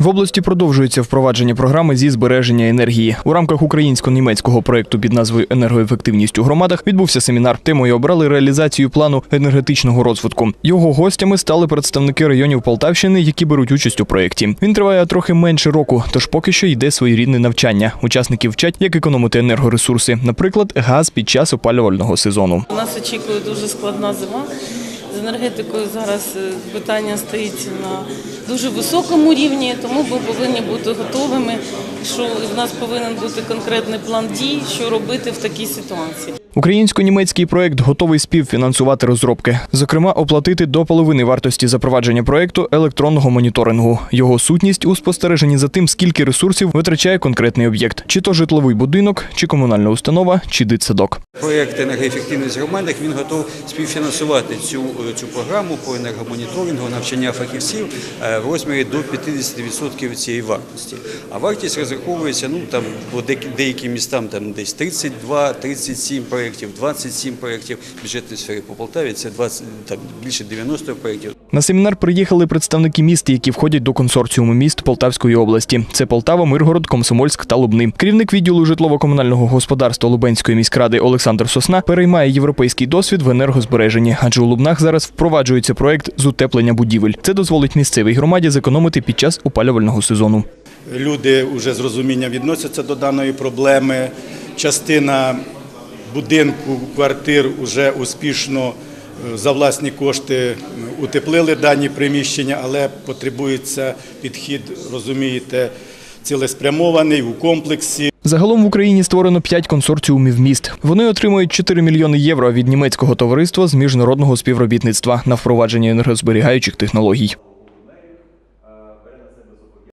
В області продовжується впровадження програми зі збереження енергії. У рамках українсько-німецького проекту під назвою Енергоефективність у громадах відбувся семінар. Темою обрали реалізацію плану енергетичного розвитку. Його гостями стали представники районів Полтавщини, які беруть участь у проєкті. Він триває трохи менше року, тож поки що йде своєрідне навчання. Учасники вчать, як економити енергоресурси, наприклад, газ під час опалювального сезону. Нас очікує дуже складна зима. З енергетикою зараз е, питання стоїть на дуже високому рівні, тому ми повинні бути готовими, що в нас повинен бути конкретний план дій, що робити в такій ситуації. Українсько-німецький проект готовий співфінансувати розробки, зокрема, оплатити до половини вартості запровадження проекту електронного моніторингу. Його сутність у спостереженні за тим, скільки ресурсів витрачає конкретний об'єкт, чи то житловий будинок, чи комунальна установа, чи дитсадок. Проєкт енергоефективність в громадах він готов співфінансувати цю, цю програму по енергомоніторингу, навчання фахівців е, в розмірі до 50% цієї вартості. А вартість розраховується ну там по деяким містам там десь 32, 37 проєктів, 27 проєктів в бюджетній сфері по Полтаві. Це 20, там більше 90 проєктів. На семінар приїхали представники міст, які входять до консорціуму міст Полтавської області. Це Полтава, Миргород, Комсомольськ та Лубни. Керівник відділу житлово-комунального господарства Лубенської міськради Олександр Сосна переймає європейський досвід в енергозбереженні, адже у Лубнах зараз впроваджується проект з утеплення будівель. Це дозволить місцевій громаді зекономити під час опалювального сезону. Люди вже з розумінням відносяться до даної проблеми. Частина будинку, квартир вже успішно е, за власні кошти е, утеплили дані приміщення, але потребується підхід, розумієте, цілеспрямований у комплексі. Загалом в Україні створено 5 консорціумів міст. Вони отримують 4 мільйони євро від німецького товариства з міжнародного співробітництва на впровадження енергозберігаючих технологій.